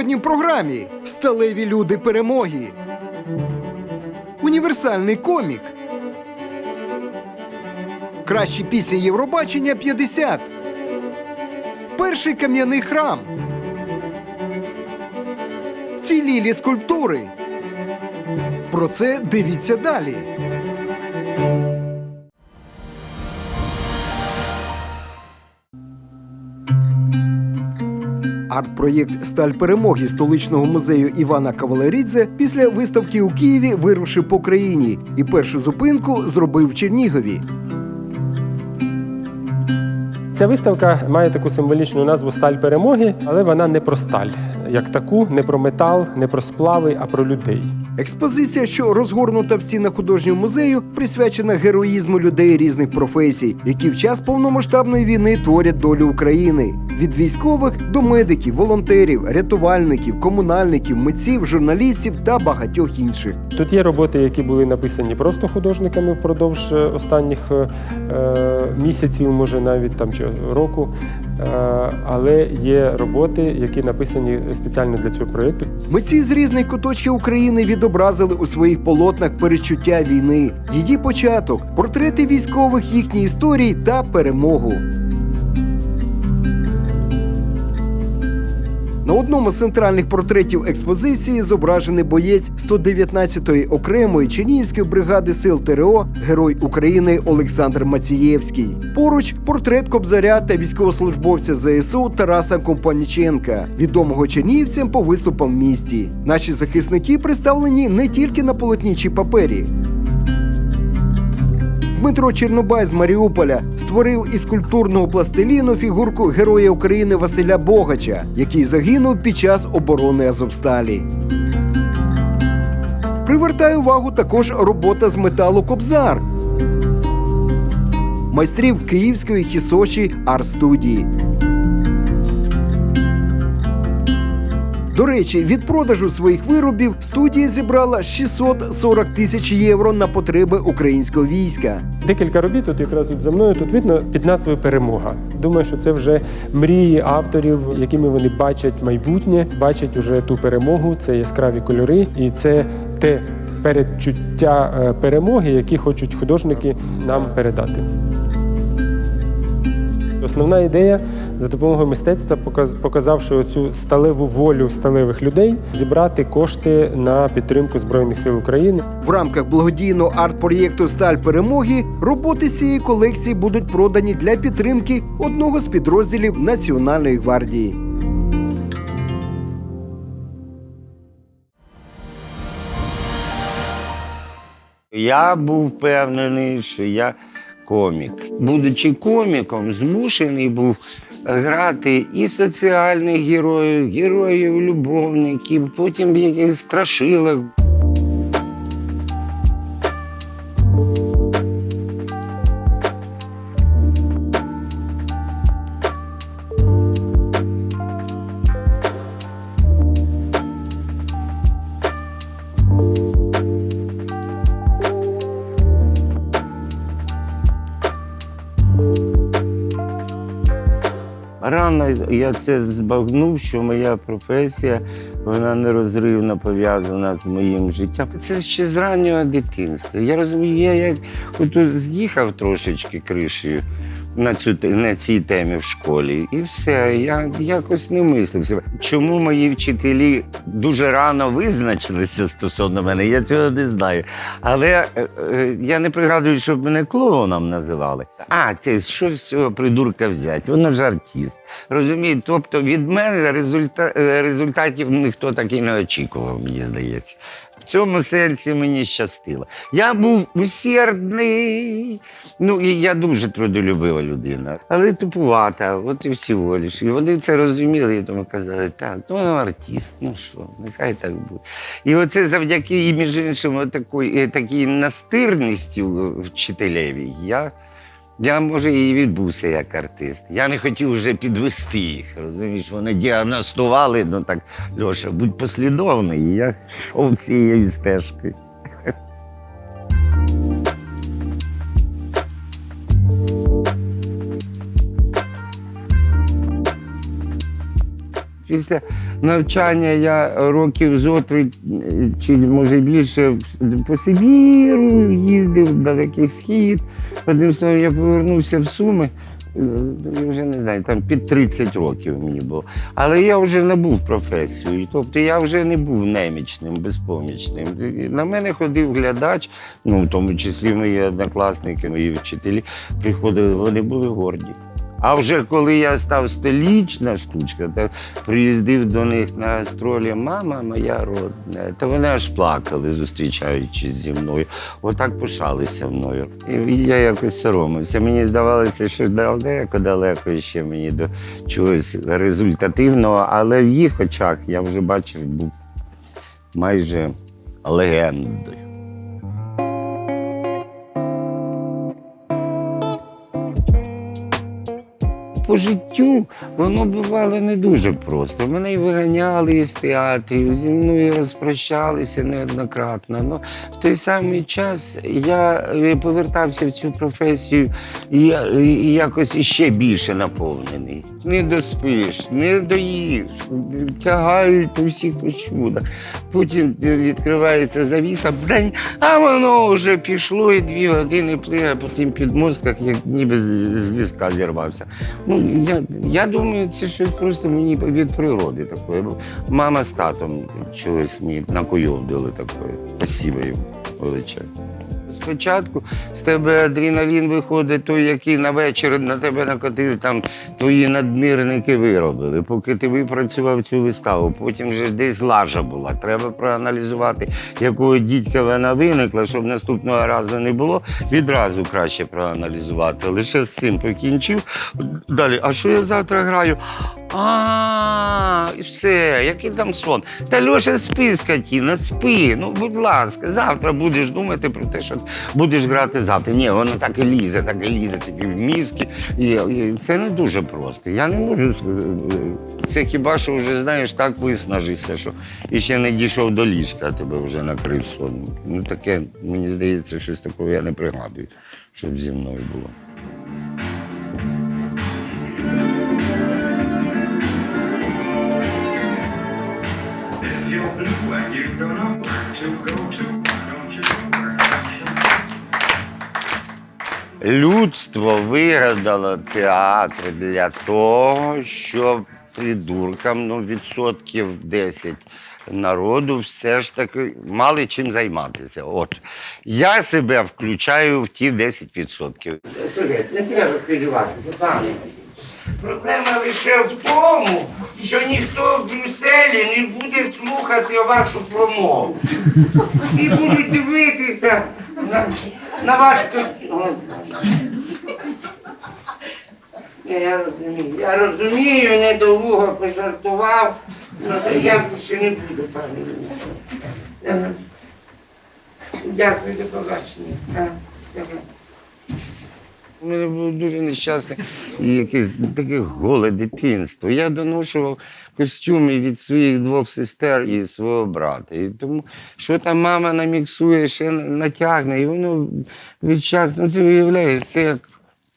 Сьогодні в програмі Сталеві люди перемоги. Універсальний комік. Кращі пісні Євробачення 50. Перший кам'яний храм. Цілілі скульптури. Про це дивіться далі. Арт-проєкт Сталь перемоги столичного музею Івана Кавалерідзе після виставки у Києві вирушив по країні і першу зупинку зробив в Чернігові. Ця виставка має таку символічну назву Сталь перемоги, але вона не про сталь, як таку, не про метал, не про сплави, а про людей. Експозиція, що розгорнута в стінах художнього музею, присвячена героїзму людей різних професій, які в час повномасштабної війни творять долю України. Від військових до медиків, волонтерів, рятувальників, комунальників, митців, журналістів та багатьох інших. Тут є роботи, які були написані просто художниками впродовж е, останніх е, е, місяців, може навіть там чи року. Е, але є роботи, які написані спеціально для цього проєкту. Митці з різних куточків України відобразили у своїх полотнах перечуття війни, її початок, портрети військових, їхні історії та перемогу. На одному з центральних портретів експозиції зображений боєць 119-ї окремої Чернігівської бригади сил ТРО, герой України Олександр Мацієвський. Поруч портрет кобзаря та військовослужбовця ЗСУ Тараса Компаніченка, відомого чернігівцям по виступам в місті. Наші захисники представлені не тільки на полотні чи папері. Дмитро Чернобай з Маріуполя створив із скульптурного пластиліну фігурку Героя України Василя Богача, який загинув під час оборони Азовсталі. Привертає увагу також робота з металу Кобзар майстрів Київської Хісоші арт-студії. До речі, від продажу своїх виробів студія зібрала 640 тисяч євро на потреби українського війська. Декілька робіт, тут якраз тут за мною тут видно під назвою Перемога. Думаю, що це вже мрії авторів, якими вони бачать майбутнє, бачать уже ту перемогу, це яскраві кольори, і це те передчуття е, перемоги, які хочуть художники нам передати. Основна ідея за допомогою мистецтва, показ- показавши оцю сталеву волю сталевих людей, зібрати кошти на підтримку Збройних сил України. В рамках благодійного арт-проєкту Сталь перемоги роботи цієї колекції будуть продані для підтримки одного з підрозділів Національної гвардії. Я був впевнений, що я комік. Будучи коміком, змушений був грати і соціальних героїв, героїв, любовників, потім якихось страшилок. Я це збагнув, що моя професія вона нерозривно пов'язана з моїм життям. Це ще з раннього дитинства. Я розумію, я як от з'їхав трошечки кришею на цю на цій темі в школі, і все. Я якось не мислив себе. Чому мої вчителі дуже рано визначилися стосовно мене? Я цього не знаю. Але е, е, я не пригадую, щоб мене клоуном називали. А, ти що з цього придурка взяти? Воно ж артист. Розумієте? Тобто від мене результа... е, результатів ніхто так і не очікував, мені здається. Цьому сенсі мені щастило. Я був усердний. Ну, і я дуже трудолюбива людина, але тупувата, от і всього лиш. І вони це розуміли, і тому казали, так, ну ну, артист, ну що, нехай так буде. І оце завдяки, між іншим, такій настирності вчителеві, я, я, може, і відбувся як артист. Я не хотів вже підвести їх. Розумієш, вони діагностували, ну так, Льоша, будь послідовний. І я йшов цією стежкою. після навчання я років зо три чи може більше по Сибіру їздив, далекий схід. Одним словом, я повернувся в Суми. е, Вже не знаю, там під 30 років мені було. Але я вже набув професію. Тобто я вже не був немічним, безпомічним. На мене ходив глядач, ну в тому числі мої однокласники, мої вчителі приходили, вони були горді. А вже коли я став столічна штучка, то приїздив до них на гастролі, мама моя родна, та вони аж плакали, зустрічаючись зі мною. Отак пишалися мною. І я якось соромився. Мені здавалося, що далеко, далеко ще мені до чогось результативного, але в їх очах я вже бачив, був майже легендою. По життю воно бувало не дуже просто. Мене й виганяли із театрів, зі мною розпрощалися неоднократно. Ну, в той самий час я е, повертався в цю професію і, і якось іще більше наповнений. Не доспиш, не доїш, тягають по всіх почудах. Потім відкривається завіса, бдень, а воно вже пішло і дві години плиє по тим підмостках, як ніби з лістка зірвався. Ну, я, я думаю, це щось просто мені від природи такої. Мама з татом чогось мені накойовдили такої. Спасибо їм величезне. Спочатку з тебе адреналін виходить той, який на вечір на тебе накотили, там твої надмірники виробили, поки ти випрацював цю виставу. Потім вже десь лажа була. Треба проаналізувати, якого дідька вона виникла, щоб наступного разу не було. Відразу краще проаналізувати. Лише з цим покінчив. Далі, а що я завтра граю? А, і все, який там сон? Та Льоша, спи, скотіна, спи. Ну, будь ласка, завтра будеш думати про те, що будеш грати завтра. Ні, воно так і лізе, так і лізе тобі в мізки. І, і це не дуже просто. Я не можу. е, Це хіба що вже знаєш, так виснажишся, що і ще не дійшов до ліжка, а тебе вже накрив сон. Ну таке, мені здається, щось такого я не пригадую, щоб зі мною було. You're blue and you don't know where to go to, Людство вигадало театр для того, щоб придуркам, ну, відсотків 10 народу все ж таки мали чим займатися. От. Я себе включаю в ті 10%. Слухайте, не треба хвилюватися, пане. Проблема лише в тому, що ніхто в Брюсселі не буде слухати вашу промову. Всі будуть дивитися на, на ваш костюм. Я розумію, я розумію, недолуго пожартував, але я більше не буду, пане міністр. Дякую, до побачення. У мене було дуже нещасне і якесь таке голе дитинство. Я доношував костюми від своїх двох сестер і свого брата. І тому, що там мама наміксує, ще натягне, і воно від часу, ну це виявляєш, це як.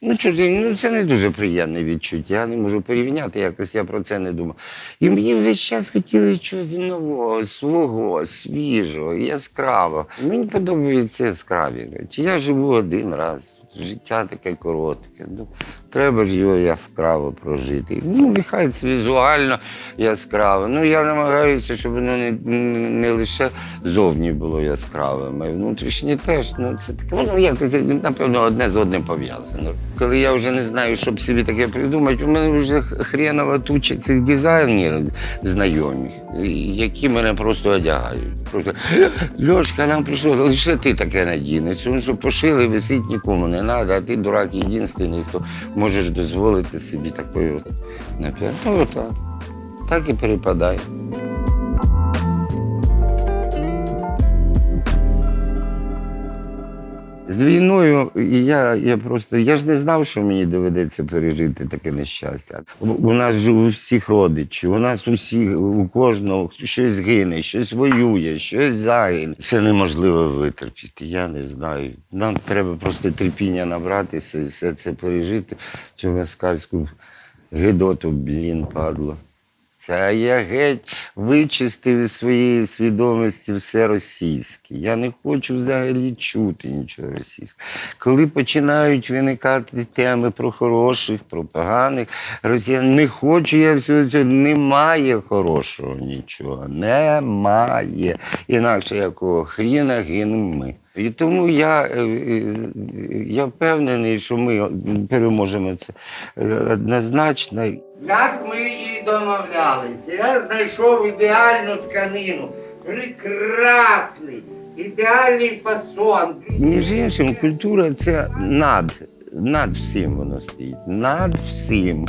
Ну, що ну це не дуже приємне відчуття. Я не можу порівняти, якось я про це не думав. І мені весь час хотіли чогось нового, свого, свіжого, яскравого. Мені подобаються яскраві речі. Я живу один раз. Життя таке коротке. Ну, треба ж його яскраво прожити. Ну, нехай це візуально яскраво. Ну, я намагаюся, щоб воно не, не, лише зовні було яскравим, а й внутрішнє теж. Ну, це таке, воно якось, напевно, одне з одним пов'язано. Коли я вже не знаю, щоб собі таке придумати, у мене вже хренова туча цих дизайнерів знайомих, які мене просто одягають. Просто Льошка, нам прийшло, лише ти таке. Тому що пошили, висить нікому не треба, а ти дурак єдиний, хто можеш дозволити собі такою. напевно. Ну, отак. Так і перепадає. З війною я, я просто я ж не знав, що мені доведеться пережити таке нещастя. У, нас же у всіх родичі, у нас усіх, у кожного щось гине, щось воює, щось загине. Це неможливо витерпіти. Я не знаю. Нам треба просто терпіння набратися і все це пережити. Цю москальську гидоту, блін, падло. А я геть вичистив із своєї свідомості все російське. Я не хочу взагалі чути нічого російського. Коли починають виникати теми про хороших, про поганих росіян, не хочу я всього цього. Немає хорошого нічого. Немає. Інакше якого хріна гинемо ми. І тому я, е, е, я впевнений, що ми переможемо це е, однозначно. Як ми і домовлялися, я знайшов ідеальну тканину. Прекрасний, ідеальний фасон. Між іншим, культура це над, над всім воно стоїть. Над всім.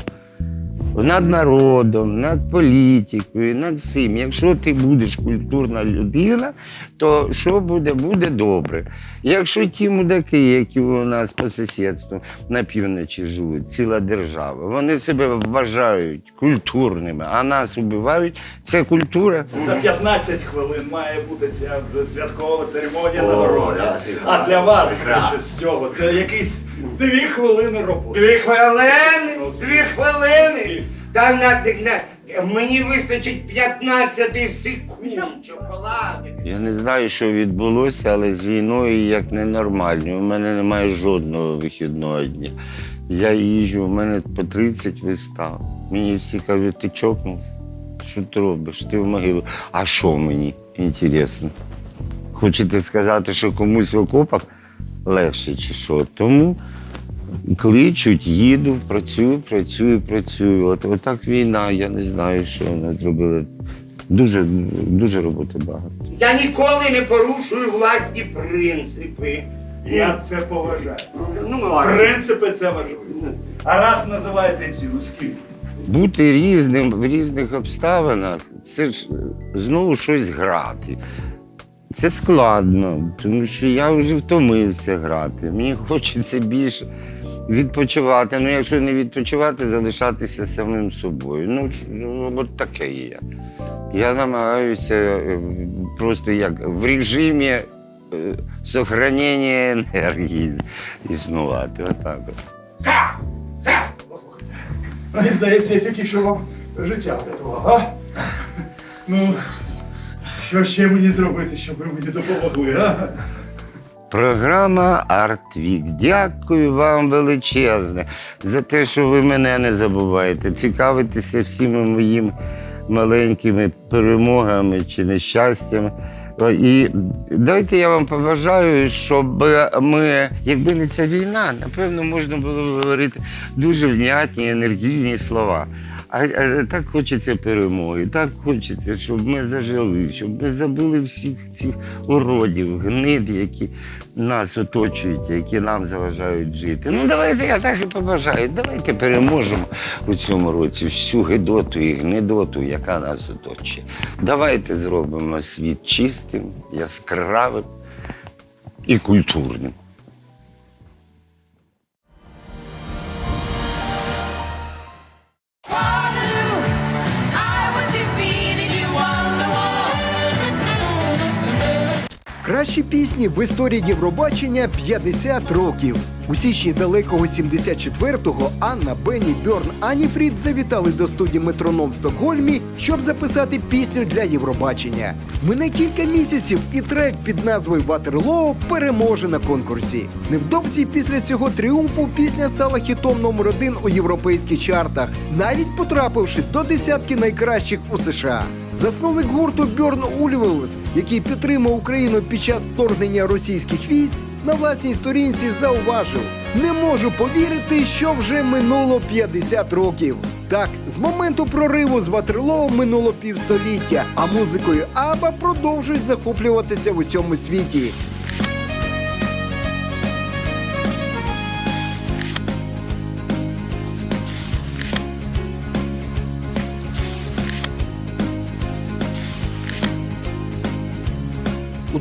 Над народом, над політикою, над всім. Якщо ти будеш культурна людина, то що буде? Буде добре. Якщо ті мудаки, які у нас по сусідству на півночі живуть, ціла держава, вони себе вважають культурними, а нас убивають, це культура. За 15 хвилин має бути ця святкова церемонія нагороди. А для вас, з цього, це якісь дві хвилини роботи. Дві хвилини, дві хвилини. Та на, на мені вистачить 15 секунд, щоб. Я не знаю, що відбулося, але з війною як ненормально. У мене немає жодного вихідного дня. Я їжджу, у мене по 30 вистав. Мені всі кажуть, ти чокнувся? Що ти робиш? Ти в могилу. А що мені? Інтересно. Хочете сказати, що комусь в окопах легше чи що? Тому кличуть, їду, працюю, працюю, працюю. От, отак війна, я не знаю, що вона зробила. Дуже, дуже роботи багато. Я ніколи не порушую власні принципи. Я це поважаю. Ну, Принципи це важливо. А раз називаєте ціну, скільки? бути різним в різних обставинах це ж знову щось грати. Це складно, тому що я вже втомився грати. Мені хочеться більше відпочивати. Ну, якщо не відпочивати, залишатися самим собою. Ну, ну от таке є. я. Намагаюся е, просто як в режимі сохранення енергії існувати. Отак от. Мені здається, я тільки що вам життя врятував, а? Ну, що ще мені зробити, щоб ви мені допомогли, а? Програма Артвік. Дякую вам величезне за те, що ви мене не забуваєте. Цікавитеся всіми моїми маленькими перемогами чи нещастями. І дайте я вам побажаю, щоб ми, якби не ця війна, напевно, можна було говорити дуже внятні, енергійні слова. А, а так хочеться перемоги, так хочеться, щоб ми зажили, щоб ми забули всіх цих уродів, гнид, які нас оточують, які нам заважають жити. Ну давайте я так і побажаю. Давайте переможемо у цьому році всю гидоту і гнидоту, яка нас оточує. Давайте зробимо світ чистим, яскравим і культурним. Кращі пісні в історії Євробачення 50 років. У січні далекого 74-го Анна, Бенні, Бьорн, Ані Фрід завітали до студії метроном в Стокгольмі, щоб записати пісню для Євробачення. Мине кілька місяців, і трек під назвою Ватерлоо переможе на конкурсі. Невдовзі після цього тріумфу пісня стала хітом номер один у європейських чартах, навіть потрапивши до десятки найкращих у США. Засновник гурту Бьорн Ульвелс, який підтримав Україну під час вторгнення російських військ, на власній сторінці зауважив: не можу повірити, що вже минуло 50 років. Так, з моменту прориву з Ватерлоо минуло півстоліття, а музикою Аба продовжують захоплюватися в усьому світі.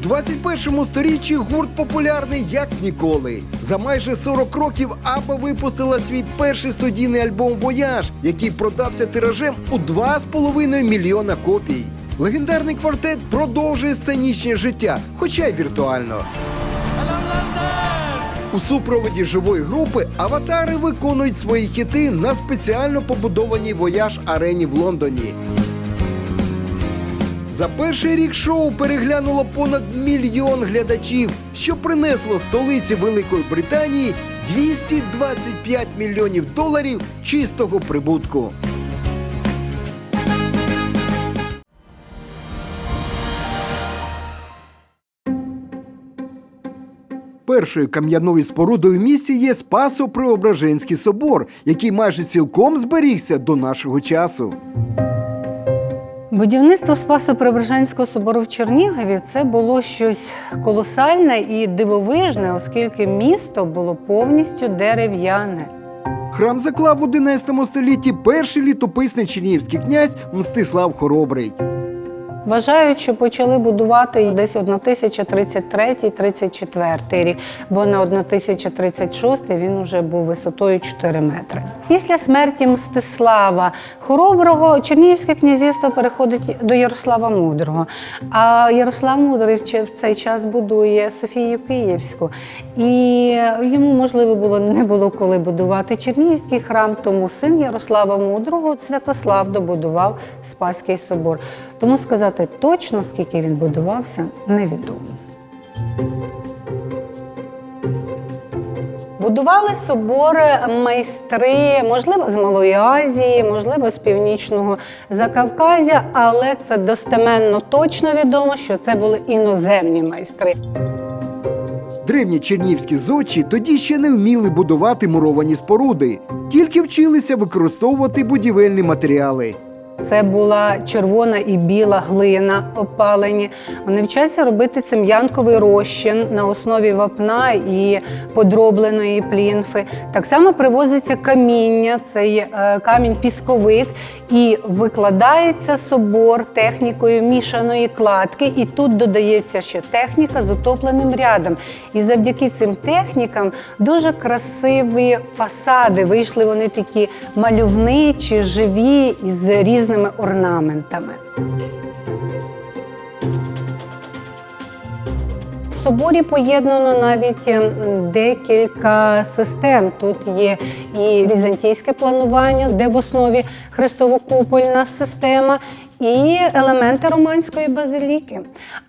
21 сторіччі гурт популярний як ніколи. За майже 40 років Аба випустила свій перший студійний альбом Вояж, який продався тиражем у 2,5 мільйона копій. Легендарний квартет продовжує сценічне життя, хоча й віртуально. У супроводі живої групи аватари виконують свої хіти на спеціально побудованій вояж арені в Лондоні. За перший рік шоу переглянуло понад мільйон глядачів, що принесло столиці Великої Британії 225 мільйонів доларів чистого прибутку. Першою кам'яною спорудою в місті є Спасо-Преображенський собор, який майже цілком зберігся до нашого часу. Будівництво Спасо-Преображенського собору в Чернігові це було щось колосальне і дивовижне, оскільки місто було повністю дерев'яне. Храм заклав в 11 столітті перший літописний чернігівський князь Мстислав Хоробрий. Вважають, що почали будувати десь 1033-34 рік, бо на 1036 він уже був висотою 4 метри. Після смерті Мстислава Хороброго Чернігівське князівство переходить до Ярослава Мудрого. А Ярослав Мудрий в цей час будує Софію Київську. І йому можливо було не було коли будувати Чернігівський храм, тому син Ярослава Мудрого Святослав добудував Спаський собор. Тому сказати точно, скільки він будувався, невідомо. Будували собори майстри, можливо, з Малої Азії, можливо, з північного Закавказя, але це достеменно точно відомо, що це були іноземні майстри. Древні чернігівські зодчі тоді ще не вміли будувати муровані споруди, тільки вчилися використовувати будівельні матеріали. Це була червона і біла глина опалені. Вони вчаться робити цем'янковий розчин на основі вапна і подробленої плінфи. Так само привозиться каміння, це е, камінь пісковик, і викладається собор технікою мішаної кладки. І тут додається ще техніка з утопленим рядом. І завдяки цим технікам дуже красиві фасади. Вийшли вони такі мальовничі, живі із різними орнаментами. В соборі поєднано навіть ем, декілька систем. Тут є і візантійське планування, де в основі хрестовокупольна система, і елементи романської базиліки.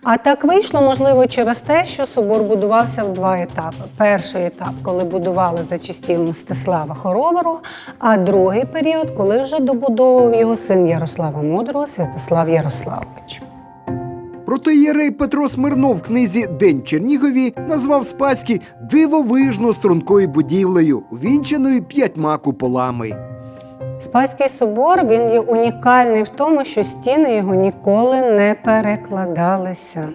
А так вийшло, можливо, через те, що собор будувався в два етапи. Перший етап, коли будували за часів Мстислава Хороброго, а другий період, коли вже добудовував його син Ярослава Мудрого, Святослав Ярославович. Протоєрей Петро Смирнов в книзі День Чернігові назвав Спаський дивовижно стрункою будівлею, увінченою п'ятьма куполами. Спаський собор він є унікальний в тому, що стіни його ніколи не перекладалися.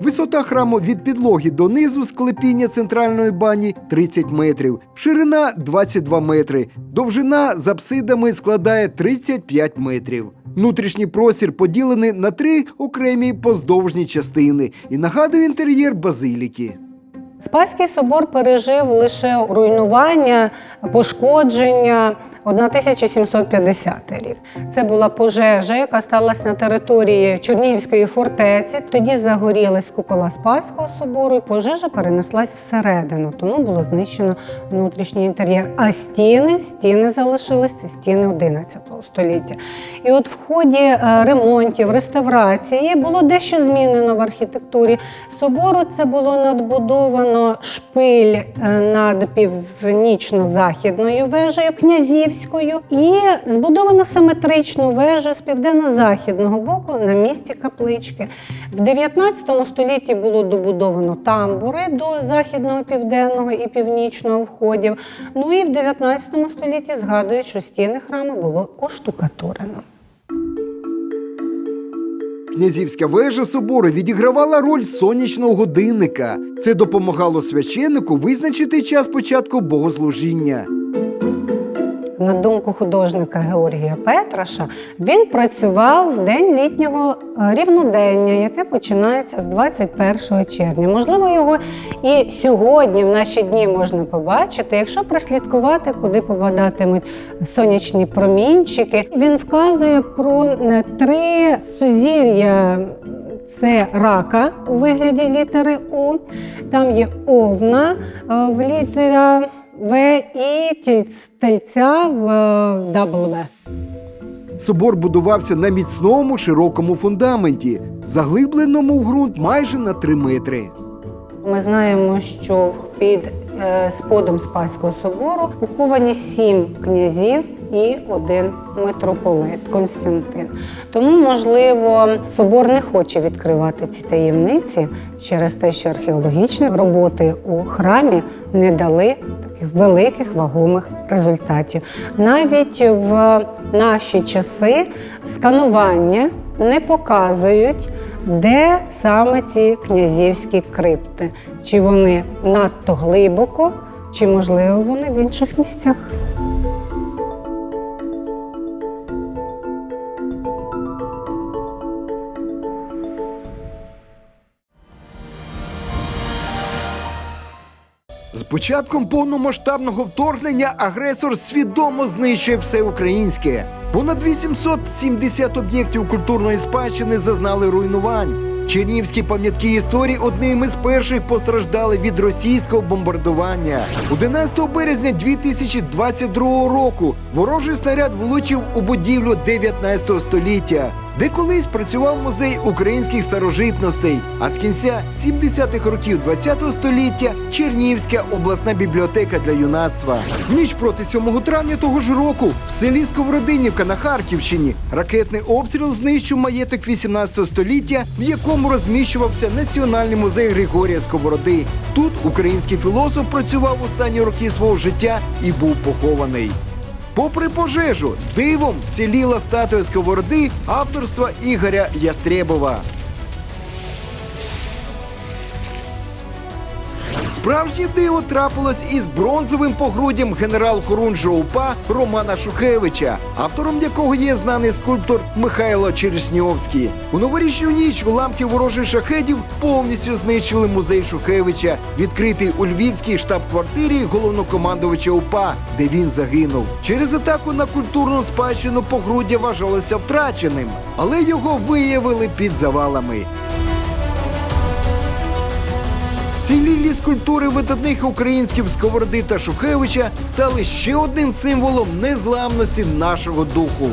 Висота храму від підлоги до низу склепіння центральної бані 30 метрів, ширина 22 метри, довжина з апсидами складає 35 метрів. Внутрішній простір поділений на три окремі поздовжні частини і нагадує інтер'єр базиліки. Спаський собор пережив лише руйнування, пошкодження 1750 рік. Це була пожежа, яка сталася на території Чернігівської фортеці. Тоді загорілась купола Спаського собору, і пожежа перенеслась всередину, тому було знищено внутрішній інтер'єр. А стіни, стіни залишилися стіни 11 століття. І от в ході е, ремонтів, реставрації було дещо змінено в архітектурі собору. Це було надбудовано шпиль е, над північно-західною вежею князівською і збудовано симетричну вежу з південно-західного боку на місці каплички. В 19 столітті було добудовано тамбури до західного, південного і північного входів. Ну і в 19 столітті згадують, що стіни храму було оштукатурено. Князівська вежа собору відігравала роль сонячного годинника. Це допомагало священнику визначити час початку богослужіння. На думку художника Георгія Петраша, він працював в день літнього е, рівнодення, яке починається з 21 червня. Можливо, його і сьогодні, в наші дні, можна побачити, якщо прослідкувати, куди попадатимуть сонячні промінчики. Він вказує про е, три сузір'я. Це рака у вигляді літери У, там є овна е, в літера В і тільц- тельця в е, W. Собор будувався на міцному широкому фундаменті, заглибленому в ґрунт майже на 3 метри. Ми знаємо, що під е, сподом Спаського собору поховані сім князів і один митрополит Константин. Тому, можливо, собор не хоче відкривати ці таємниці через те, що археологічні роботи у храмі не дали таких великих вагомих результатів. Навіть в наші часи сканування не показують, де саме ці князівські крипти. Чи вони надто глибоко, чи можливо вони в інших місцях. Початком повномасштабного вторгнення агресор свідомо знищує все українське. Понад 870 об'єктів культурної спадщини зазнали руйнувань. Чернівські пам'ятки історії одним із перших постраждали від російського бомбардування. 11 березня 2022 року ворожий снаряд влучив у будівлю 19 століття, де колись працював музей українських старожитностей. А з кінця 70-х років 20 століття Чернівська обласна бібліотека для юнацтва. В ніч проти 7 травня того ж року в селі Сковородинівка на Харківщині ракетний обстріл знищив маєток 18 століття, в якому розміщувався Національний музей Григорія Сковороди. Тут український філософ працював останні роки свого життя і був похований. Попри пожежу, дивом ціліла статуя сковороди авторства Ігоря Ястребова. Справжнє диво трапилось із бронзовим погруддям генерал-хорунжа УПА Романа Шухевича, автором якого є знаний скульптор Михайло Черешньовський. У новорічну ніч уламки ворожих шахедів повністю знищили музей Шухевича, відкритий у львівській штаб-квартирі головнокомандувача УПА, де він загинув. Через атаку на культурну спадщину погруддя вважалося втраченим, але його виявили під завалами. Цілілі скульптури видатних українських Сковороди та Шухевича стали ще одним символом незламності нашого духу.